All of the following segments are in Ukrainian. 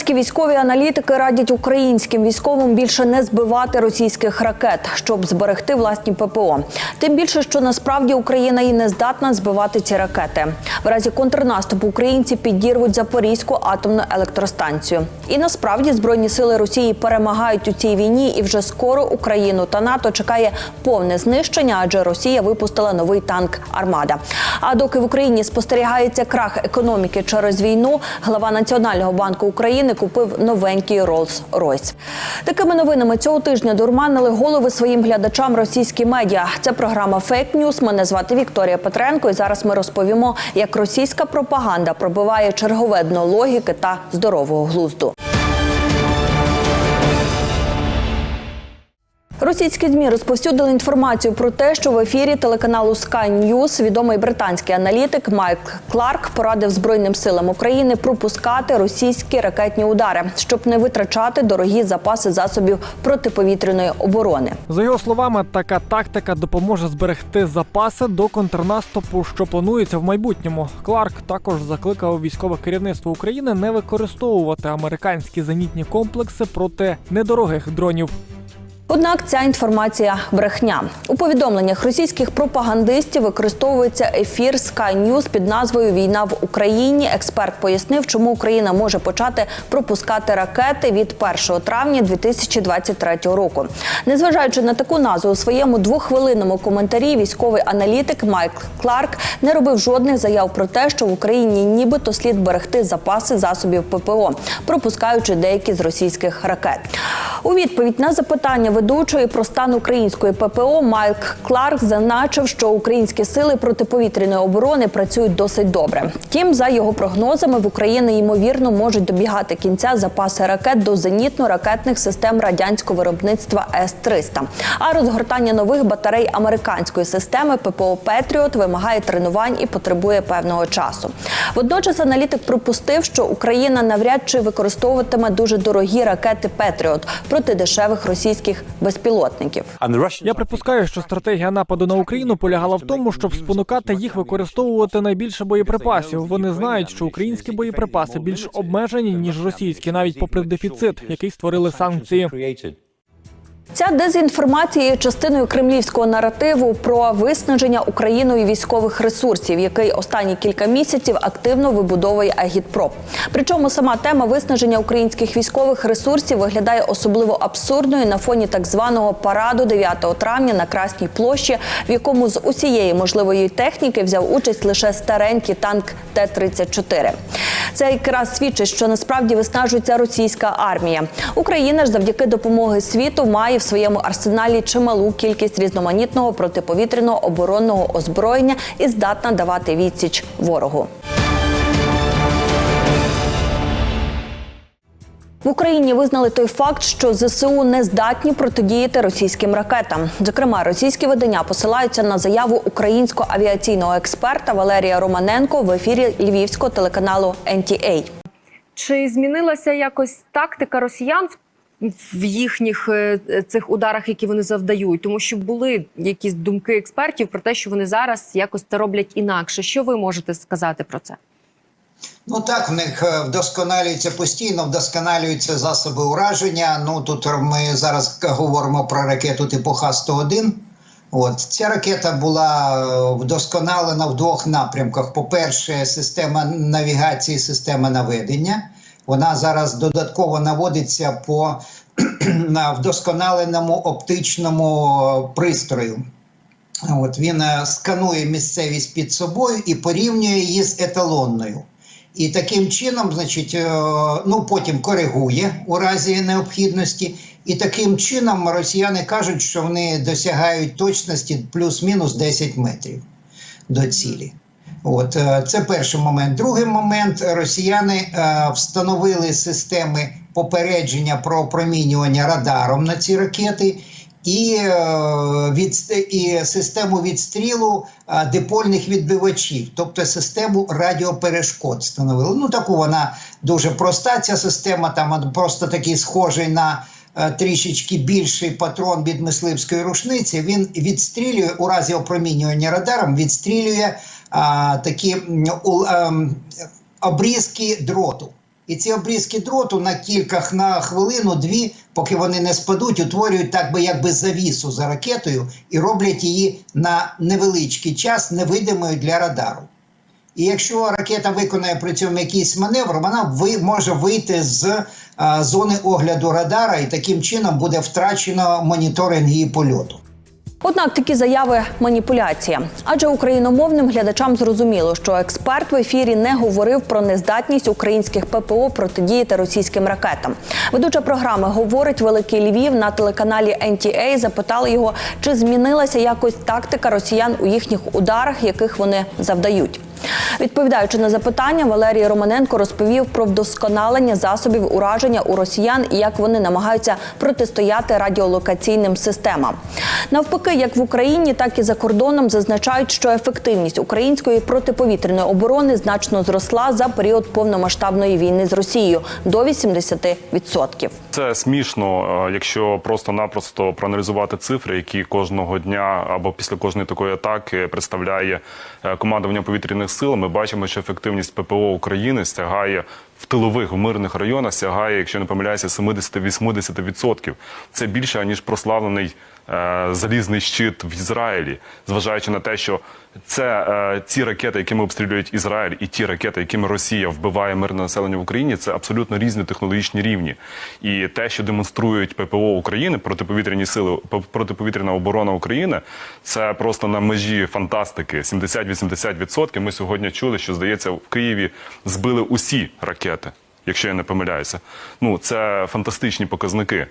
Британські військові аналітики радять українським військовим більше не збивати російських ракет, щоб зберегти власні ППО. Тим більше, що насправді Україна і не здатна збивати ці ракети. В разі контрнаступу українці підірвуть Запорізьку атомну електростанцію. І насправді збройні сили Росії перемагають у цій війні, і вже скоро Україну та НАТО чекає повне знищення, адже Росія випустила новий танк Армада. А доки в Україні спостерігається крах економіки через війну, глава Національного банку України купив новенький Rolls-Royce. Такими новинами цього тижня дурманили голови своїм глядачам російські медіа. Це програма Фейк Ньюс. Мене звати Вікторія Петренко. І зараз ми розповімо, як російська пропаганда пробиває чергове дно логіки та здорового глузду. Російські змі розповсюдили інформацію про те, що в ефірі телеканалу Sky News відомий британський аналітик Майк Кларк порадив Збройним силам України пропускати російські ракетні удари, щоб не витрачати дорогі запаси засобів протиповітряної оборони. За його словами, така тактика допоможе зберегти запаси до контрнаступу, що планується в майбутньому. Кларк також закликав військове керівництво України не використовувати американські зенітні комплекси проти недорогих дронів. Однак ця інформація брехня. У повідомленнях російських пропагандистів використовується ефір Sky News під назвою Війна в Україні. Експерт пояснив, чому Україна може почати пропускати ракети від 1 травня 2023 року. Незважаючи на таку назву у своєму двохвилинному коментарі, військовий аналітик Майк Кларк не робив жодних заяв про те, що в Україні нібито слід берегти запаси засобів ППО, пропускаючи деякі з російських ракет. У відповідь на запитання ведучої про стан української ППО Майк Кларк зазначив, що українські сили протиповітряної оборони працюють досить добре. Втім, за його прогнозами, в Україні ймовірно можуть добігати кінця запаси ракет до зенітно-ракетних систем радянського виробництва С-300. А розгортання нових батарей американської системи ППО Петріот вимагає тренувань і потребує певного часу. Водночас аналітик припустив, що Україна навряд чи використовуватиме дуже дорогі ракети Петріот проти дешевих російських безпілотників. Я припускаю, що стратегія нападу на Україну полягала в тому, щоб спонукати їх використовувати найбільше боєприпасів. Вони знають, що українські боєприпаси більш обмежені ніж російські, навіть попри дефіцит, який створили санкції. Ця дезінформація є частиною кремлівського наративу про виснаження Україною військових ресурсів, який останні кілька місяців активно вибудовує агітпроп. Причому сама тема виснаження українських військових ресурсів виглядає особливо абсурдною на фоні так званого параду 9 травня на Красній площі, в якому з усієї можливої техніки взяв участь лише старенький танк Т-34. Це якраз свідчить, що насправді виснажується російська армія. Україна ж завдяки допомоги світу має в своєму арсеналі чималу кількість різноманітного протиповітряного оборонного озброєння і здатна давати відсіч ворогу. В Україні визнали той факт, що ЗСУ не здатні протидіяти російським ракетам. Зокрема, російські видання посилаються на заяву українського авіаційного експерта Валерія Романенко в ефірі львівського телеканалу NTA. Чи змінилася якось тактика росіян в- в їхніх е, цих ударах, які вони завдають? Тому що були якісь думки експертів про те, що вони зараз якось це роблять інакше. Що ви можете сказати про це? Ну так, в них е, вдосконалюються постійно, вдосконалюються засоби ураження. Ну тут ми зараз говоримо про ракету типу Х-101. От ця ракета була е, вдосконалена в двох напрямках: по-перше, система навігації, система наведення. Вона зараз додатково наводиться по на вдосконаленому оптичному пристрою. От він е, сканує місцевість під собою і порівнює її з еталонною. І таким чином, значить, е, ну потім коригує у разі необхідності. І таким чином росіяни кажуть, що вони досягають точності плюс-мінус 10 метрів до цілі. От е, це перший момент. Другий момент росіяни е, встановили системи попередження про опромінювання радаром на ці ракети. І, е, від, і систему відстрілу дипольних відбивачів, тобто систему радіоперешкод встановили. Ну таку вона дуже проста. Ця система там просто такий схожий на трішечки більший патрон від мисливської рушниці. Він відстрілює у разі опромінювання радаром, відстрілює а, такі у, ем, обрізки дроту. І ці обрізки дроту на кількох на хвилину, дві, поки вони не спадуть, утворюють так би якби завісу за ракетою і роблять її на невеличкий час невидимою для радару. І якщо ракета виконає при цьому якийсь маневр, вона ви, може вийти з а, зони огляду радара, і таким чином буде втрачено моніторинг її польоту. Однак такі заяви маніпуляція. Адже україномовним глядачам зрозуміло, що експерт в ефірі не говорив про нездатність українських ППО протидіяти російським ракетам. Ведуча програми говорить Великий Львів на телеканалі NTA запитали його, чи змінилася якось тактика росіян у їхніх ударах, яких вони завдають. Відповідаючи на запитання, Валерій Романенко розповів про вдосконалення засобів ураження у росіян і як вони намагаються протистояти радіолокаційним системам. Навпаки, як в Україні, так і за кордоном зазначають, що ефективність української протиповітряної оборони значно зросла за період повномасштабної війни з Росією до 80%. Це смішно, е, якщо просто-напросто проаналізувати цифри, які кожного дня або після кожної такої атаки представляє е, командування повітряних сил. Ми бачимо, що ефективність ППО України стягає в тилових в мирних районах, сягає, якщо не помиляюся, 70-80%. Це більше ніж прославлений залізний щит в Ізраїлі, зважаючи на те, що це е, ці ракети, якими обстрілюють Ізраїль, і ті ракети, якими Росія вбиває мирне населення в Україні, це абсолютно різні технологічні рівні. І те, що демонструють ППО України, протиповітряні сили, протиповітряна оборона України, це просто на межі фантастики. 70-80%. Ми сьогодні чули, що здається, в Києві збили усі ракети, якщо я не помиляюся. Ну це фантастичні показники.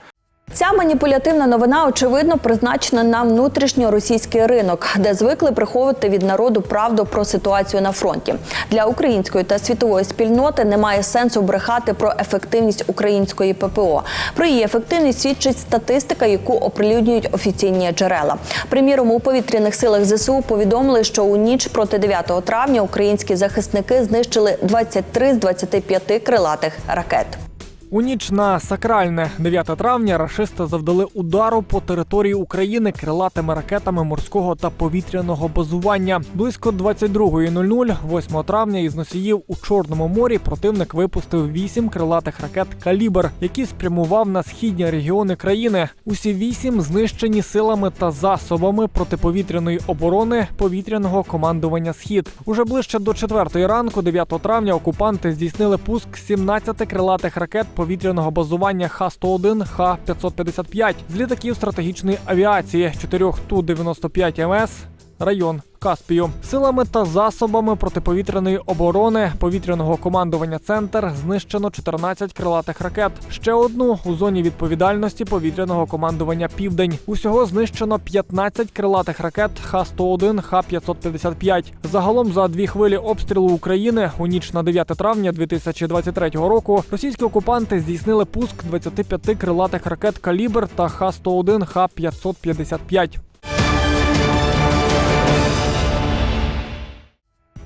Ця маніпулятивна новина очевидно призначена на внутрішньоросійський ринок, де звикли приховувати від народу правду про ситуацію на фронті. Для української та світової спільноти немає сенсу брехати про ефективність української ППО. Про її ефективність свідчить статистика, яку оприлюднюють офіційні джерела. Приміром, у повітряних силах ЗСУ повідомили, що у ніч проти 9 травня українські захисники знищили 23 з 25 крилатих ракет. У ніч на сакральне 9 травня рашисти завдали удару по території України крилатими ракетами морського та повітряного базування. Близько 22.00 8 травня із носіїв у Чорному морі противник випустив вісім крилатих ракет Калібр, які спрямував на східні регіони країни. Усі вісім знищені силами та засобами протиповітряної оборони повітряного командування Схід. Уже ближче до 4 ранку, 9 травня, окупанти здійснили пуск 17 крилатих ракет повітряного базування Х-101, Х-555 з літаків стратегічної авіації 4 Ту-95 МС, район Каспію. Силами та засобами протиповітряної оборони повітряного командування Центр знищено 14 крилатих ракет. Ще одну у зоні відповідальності повітряного командування Південь. Усього знищено 15 крилатих ракет Х-101, Х-555. Загалом за дві хвилі обстрілу України у ніч на 9 травня 2023 року російські окупанти здійснили пуск 25 крилатих ракет Калібр та Х-101, Х-555.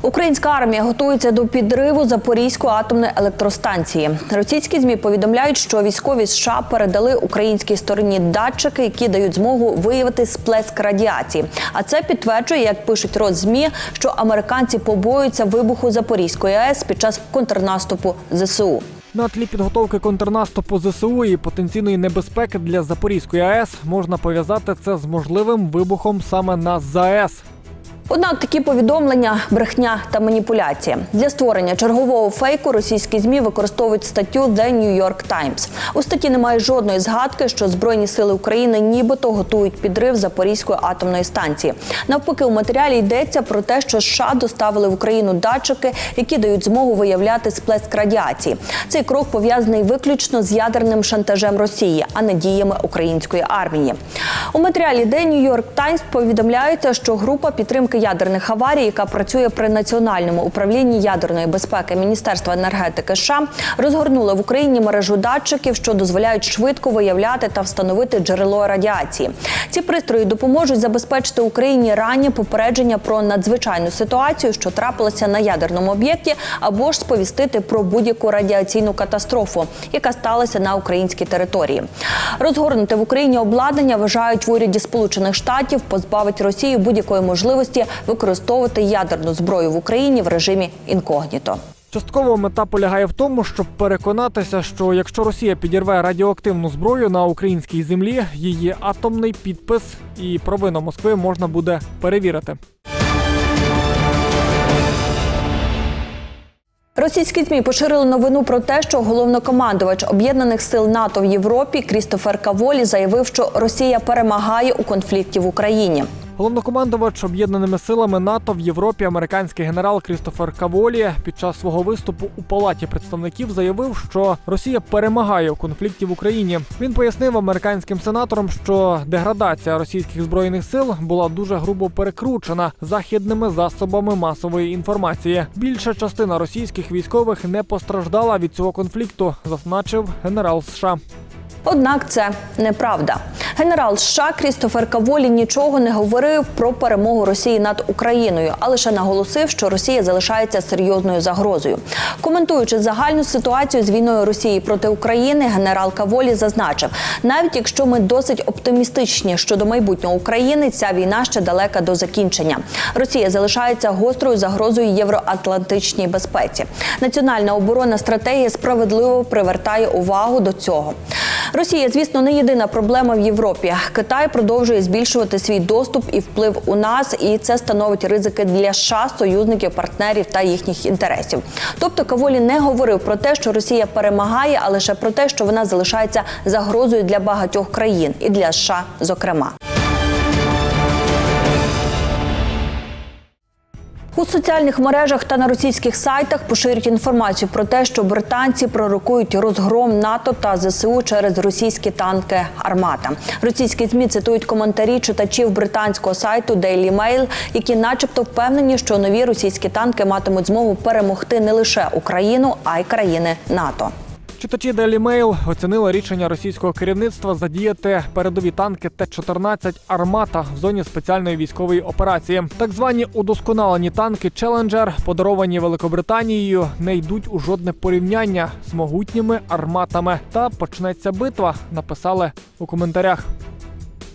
Українська армія готується до підриву Запорізької атомної електростанції. Російські змі повідомляють, що військові США передали українській стороні датчики, які дають змогу виявити сплеск радіації. А це підтверджує, як пишуть Родзмі, що американці побоюються вибуху Запорізької АЕС під час контрнаступу ЗСУ. На тлі підготовки контрнаступу ЗСУ і потенційної небезпеки для Запорізької АЕС можна пов'язати це з можливим вибухом саме на ЗАЕС. Однак такі повідомлення, брехня та маніпуляція для створення чергового фейку російські змі використовують статтю The New York Times. У статті немає жодної згадки, що збройні сили України нібито готують підрив Запорізької атомної станції. Навпаки, у матеріалі йдеться про те, що США доставили в Україну датчики, які дають змогу виявляти сплеск радіації. Цей крок пов'язаний виключно з ядерним шантажем Росії, а не діями української армії. У матеріалі The New York Times повідомляється, що група підтримки ядерних аварій, яка працює при національному управлінні ядерної безпеки Міністерства енергетики США, розгорнула в Україні мережу датчиків, що дозволяють швидко виявляти та встановити джерело радіації. Ці пристрої допоможуть забезпечити Україні ранні попередження про надзвичайну ситуацію, що трапилася на ядерному об'єкті, або ж сповістити про будь-яку радіаційну катастрофу, яка сталася на українській території. Розгорнуте в Україні обладнання вважають в уряді Сполучених Штатів позбавить Росію будь-якої можливості використовувати ядерну зброю в Україні в режимі інкогніто. Частково мета полягає в тому, щоб переконатися, що якщо Росія підірве радіоактивну зброю на українській землі, її атомний підпис і провину Москви можна буде перевірити. Російські ЗМІ поширили новину про те, що головнокомандувач об'єднаних сил НАТО в Європі Крістофер Каволі заявив, що Росія перемагає у конфлікті в Україні. Головнокомандувач об'єднаними силами НАТО в Європі, американський генерал Крістофер Каволі, під час свого виступу у палаті представників заявив, що Росія перемагає у конфлікті в Україні. Він пояснив американським сенаторам, що деградація російських збройних сил була дуже грубо перекручена західними засобами масової інформації. Більша частина російських військових не постраждала від цього конфлікту, зазначив генерал США. Однак це неправда. Генерал США Крістофер Каволі нічого не говорив про перемогу Росії над Україною, а лише наголосив, що Росія залишається серйозною загрозою. Коментуючи загальну ситуацію з війною Росії проти України, генерал Каволі зазначив: навіть якщо ми досить оптимістичні щодо майбутнього України, ця війна ще далека до закінчення. Росія залишається гострою загрозою євроатлантичній безпеці. Національна оборонна стратегія справедливо привертає увагу до цього. Росія, звісно, не єдина проблема в Європі. Китай продовжує збільшувати свій доступ і вплив у нас, і це становить ризики для США, союзників, партнерів та їхніх інтересів. Тобто Каволі не говорив про те, що Росія перемагає, а лише про те, що вона залишається загрозою для багатьох країн і для США, зокрема. У соціальних мережах та на російських сайтах поширюють інформацію про те, що британці пророкують розгром НАТО та ЗСУ через російські танки Армата. Російські змі цитують коментарі читачів британського сайту Daily Mail, які, начебто, впевнені, що нові російські танки матимуть змогу перемогти не лише Україну, а й країни НАТО. Читачі Daily Mail оцінили рішення російського керівництва задіяти передові танки Т-14 Армата в зоні спеціальної військової операції. Так звані удосконалені танки Челенджер, подаровані Великобританією, не йдуть у жодне порівняння з могутніми арматами. Та почнеться битва. Написали у коментарях.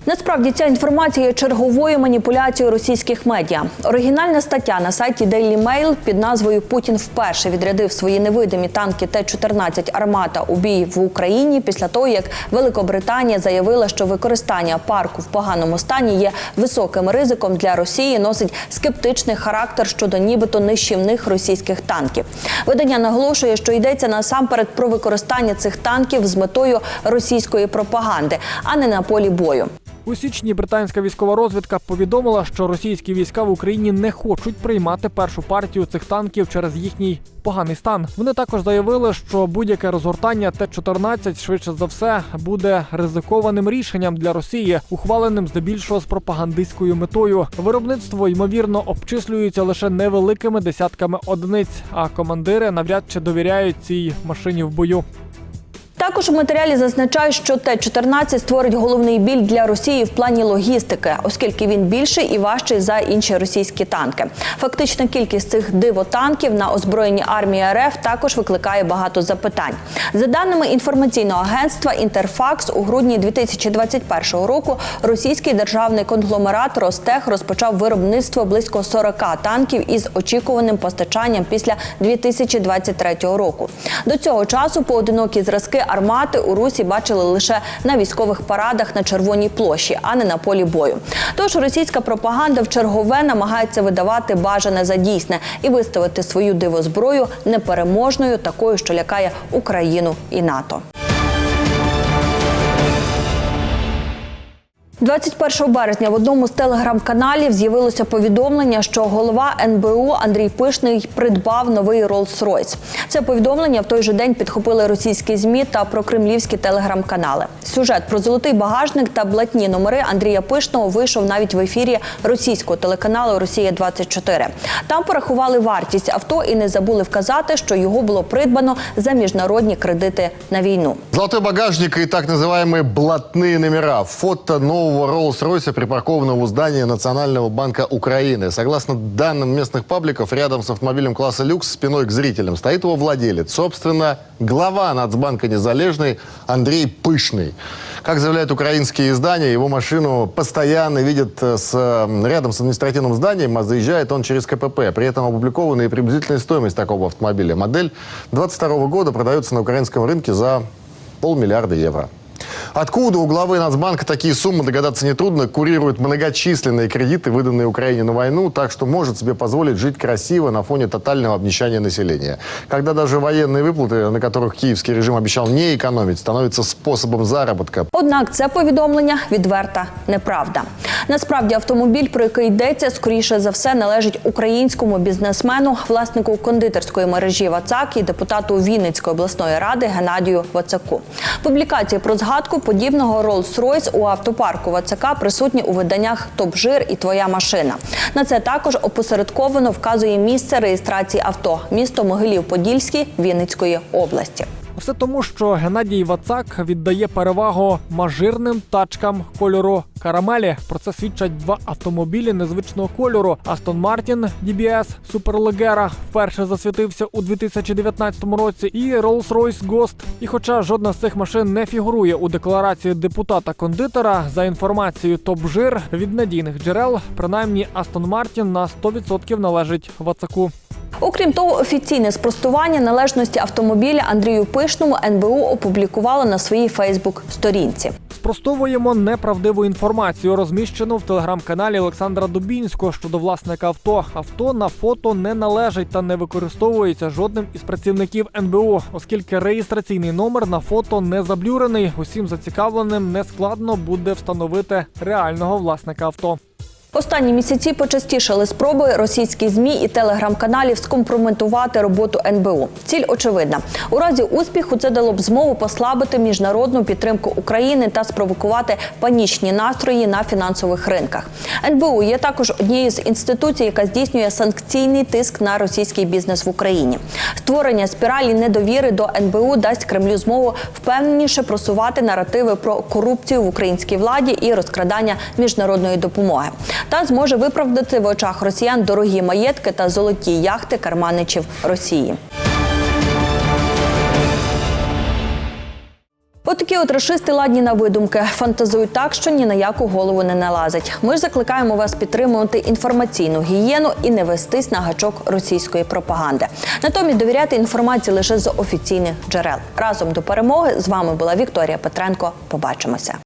Насправді ця інформація є черговою маніпуляцією російських медіа. Оригінальна стаття на сайті Daily Mail під назвою Путін вперше відрядив свої невидимі танки Т-14 Армата у бій в Україні після того, як Великобританія заявила, що використання парку в поганому стані є високим ризиком для Росії, носить скептичний характер щодо нібито нищівних російських танків. Видання наголошує, що йдеться насамперед про використання цих танків з метою російської пропаганди, а не на полі бою. У січні британська військова розвідка повідомила, що російські війська в Україні не хочуть приймати першу партію цих танків через їхній поганий стан. Вони також заявили, що будь-яке розгортання Т-14 швидше за все буде ризикованим рішенням для Росії, ухваленим здебільшого з пропагандистською метою. Виробництво ймовірно обчислюється лише невеликими десятками одиниць, а командири навряд чи довіряють цій машині в бою. Також у матеріалі зазначають, що Т-14 створить головний біль для Росії в плані логістики, оскільки він більший і важчий за інші російські танки. Фактична кількість цих дивотанків на озброєнні армії РФ також викликає багато запитань. За даними інформаційного агентства Інтерфакс, у грудні 2021 року російський державний конгломерат Ростех розпочав виробництво близько 40 танків із очікуваним постачанням після 2023 року. До цього часу поодинокі зразки армати у Русі бачили лише на військових парадах на Червоній площі, а не на полі бою. Тож російська пропаганда в чергове намагається видавати бажане за дійсне і виставити свою дивозброю непереможною, такою, що лякає Україну і НАТО. 21 березня в одному з телеграм-каналів з'явилося повідомлення, що голова НБУ Андрій Пишний придбав новий Rolls-Royce. Це повідомлення в той же день підхопили російські змі та прокремлівські телеграм-канали. Сюжет про золотий багажник та блатні номери Андрія Пишного вийшов навіть в ефірі російського телеканалу Росія 24 Там порахували вартість авто і не забули вказати, що його було придбано за міжнародні кредити на війну. Золотой багажник и так называемые блатные номера. Фото нового нового Роллс-Ройса, припаркованного у здания Национального банка Украины. Согласно данным местных пабликов, рядом с автомобилем класса люкс спиной к зрителям стоит его владелец. Собственно, глава Нацбанка Незалежный Андрей Пышный. Как заявляют украинские издания, его машину постоянно видят э, с, рядом с административным зданием, а заезжает он через КПП. При этом опубликована и приблизительная стоимость такого автомобиля. Модель 22 года продается на украинском рынке за полмиллиарда евро. Откуда у главы Нацбанка такие суммы, догадаться нетрудно. Курирует многочисленные кредиты, выданные Украине на войну, так что может себе позволить жить красиво на фоне тотального обнищания населения. Когда даже военные выплаты, на которых киевский режим обещал не экономить, становятся способом заработка. Однак це повідомлення відверта неправда. Насправді автомобіль, про який йдеться, скоріше за все належить українському бізнесмену, власнику кондитерської мережі Вацак і депутату Вінницької обласної ради Геннадію Вацаку. Публікації про згадку подібного Rolls-Royce у автопарку Вацака присутні у виданнях Топ Жир і Твоя машина. На це також опосередковано вказує місце реєстрації авто місто Могилів-Подільський Вінницької області. Все тому, що Геннадій Вацак віддає перевагу мажирним тачкам кольору карамелі. Про це свідчать два автомобілі незвичного кольору. Астон Мартін DBS Суперлегера вперше засвітився у 2019 році, і Rolls-Royce Ghost. І хоча жодна з цих машин не фігурує у декларації депутата-кондитера, за інформацією топ-жир від надійних джерел, принаймні Астон Мартін на 100% належить Вацаку. Окрім того, офіційне спростування належності автомобіля Андрію Пишному НБУ опублікувало на своїй Фейсбук-сторінці. Спростовуємо неправдиву інформацію, розміщену в телеграм-каналі Олександра Дубінського щодо власника авто. Авто на фото не належить та не використовується жодним із працівників НБУ, оскільки реєстраційний номер на фото не заблюрений. Усім зацікавленим нескладно буде встановити реального власника авто. Останні місяці почастішали спроби російських змі і телеграм-каналів скомпрометувати роботу НБУ. Ціль очевидна. У разі успіху це дало б змогу послабити міжнародну підтримку України та спровокувати панічні настрої на фінансових ринках. НБУ є також однією з інституцій, яка здійснює санкційний тиск на російський бізнес в Україні. Створення спіралі недовіри до НБУ дасть Кремлю змогу впевненіше просувати наративи про корупцію в українській владі і розкрадання міжнародної допомоги та зможе виправдати в очах росіян дорогі маєтки та золоті яхти карманичів Росії. Отакі от рашисти ладні на видумки, фантазують так, що ні на яку голову не налазить. Ми ж закликаємо вас підтримувати інформаційну гігієну і не вестись на гачок російської пропаганди. Натомість довіряти інформації лише з офіційних джерел. Разом до перемоги з вами була Вікторія Петренко. Побачимося.